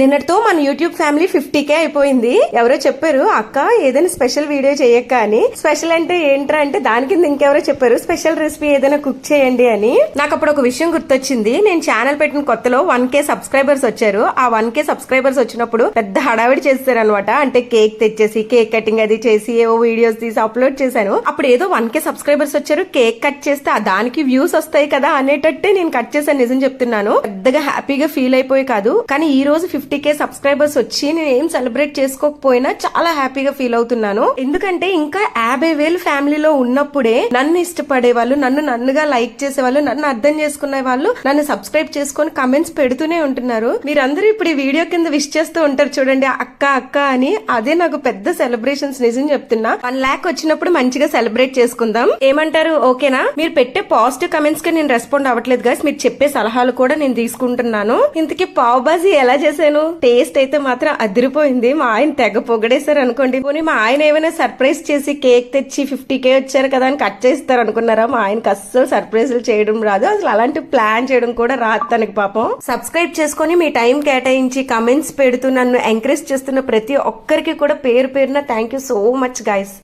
నిన్నటితో మన YouTube family fifty కే అయిపోయింది. ఎవరో చెప్పారు అక్క ఏదైనా స్పెషల్ వీడియో చేయక్క అని స్పెషల్ అంటే ఏంట్రా? అంటే దాని కింద ఇంకెవరో చెప్పారు స్పెషల్ రెసిపీ ఏదైనా కుక్ చేయండి అని. నాకు అప్పుడు ఒక విషయం గుర్తొచ్చింది. నేను ఛానల్ పెట్టిన కొత్తలో వన్ కే సబ్స్క్రైబర్స్ వచ్చారు. ఆ వన్ కే సబ్స్క్రైబర్స్ వచ్చినప్పుడు పెద్ద హడావిడి చేస్తారు అనమాట అంటే కేక్ తెచ్చేసి కేక్ కటింగ్ అది చేసి ఏవో వీడియోస్ తీసి అప్లోడ్ చేశాను. అప్పుడు ఏదో వన్ కే సబ్స్క్రైబర్స్ వచ్చారు కేక్ కట్ చేస్తే ఆ దానికి వ్యూస్ వస్తాయి కదా అనేటట్టే నేను కట్ చేశాను నిజం చెప్తున్నాను. పెద్దగా హ్యాపీగా ఫీల్ అయిపోయి కాదు. కానీ ఈ రోజు ఫిఫ్టీ కే సబ్స్క్రైబర్స్ వచ్చి నేను ఏం సెలబ్రేట్ చేసుకోకపోయినా చాలా హ్యాపీగా ఫీల్ అవుతున్నాను. ఎందుకంటే ఇంకా యాభై వేలు ఫ్యామిలీలో ఉన్నప్పుడే నన్ను ఇష్టపడే వాళ్ళు నన్ను నన్నుగా లైక్ చేసే వాళ్ళు నన్ను అర్థం చేసుకునే వాళ్ళు నన్ను సబ్స్క్రైబ్ చేసుకొని కమెంట్స్ పెడుతూనే ఉంటున్నారు. మీరందరూ ఇప్పుడు ఈ వీడియో కింద విష్ చేస్తూ ఉంటారు చూడండి అక్క అక్క అని. అదే నాకు పెద్ద సెలబ్రేషన్స్ నిజం చెప్తున్నా. వన్ ల్యాక్ వచ్చినప్పుడు మంచిగా సెలబ్రేట్ చేసుకుందాం. ఏమంటారు? ఓకేనా? మీరు పెట్టే పాజిటివ్ కమెంట్స్కి నేను రెస్పాండ్ అవ్వట్లేదు గా మీరు చెప్పే సలహాలు కూడా నేను తీసుకుంటున్నాను. ఇంతకీ పావుబాజీ ఎలా ఎలా చేశాను టేస్ట్ అయితే మాత్రం అదిరిపోయింది. మా ఆయన తెగ పొగడేశారు అనుకోండి పోనీ మా ఆయన ఏమైనా సర్ప్రైజ్ చేసి కేక్ తెచ్చి ఫిఫ్టీ కే వచ్చారు కదా అని కట్ చేస్తారు అనుకున్నారా మా ఆయనకి అస్సలు సర్ప్రైజ్లు చేయడం రాదు. అసలు అలాంటి ప్లాన్ చేయడం కూడా రాదు తనకి పాపం. సబ్స్క్రైబ్ చేసుకొని మీ టైం కేటాయించి కమెంట్స్ పెడుతూ నన్ను ఎంకరేజ్ చేస్తున్న ప్రతి ఒక్కరికి కూడా పేరు పేరున thank you so much guys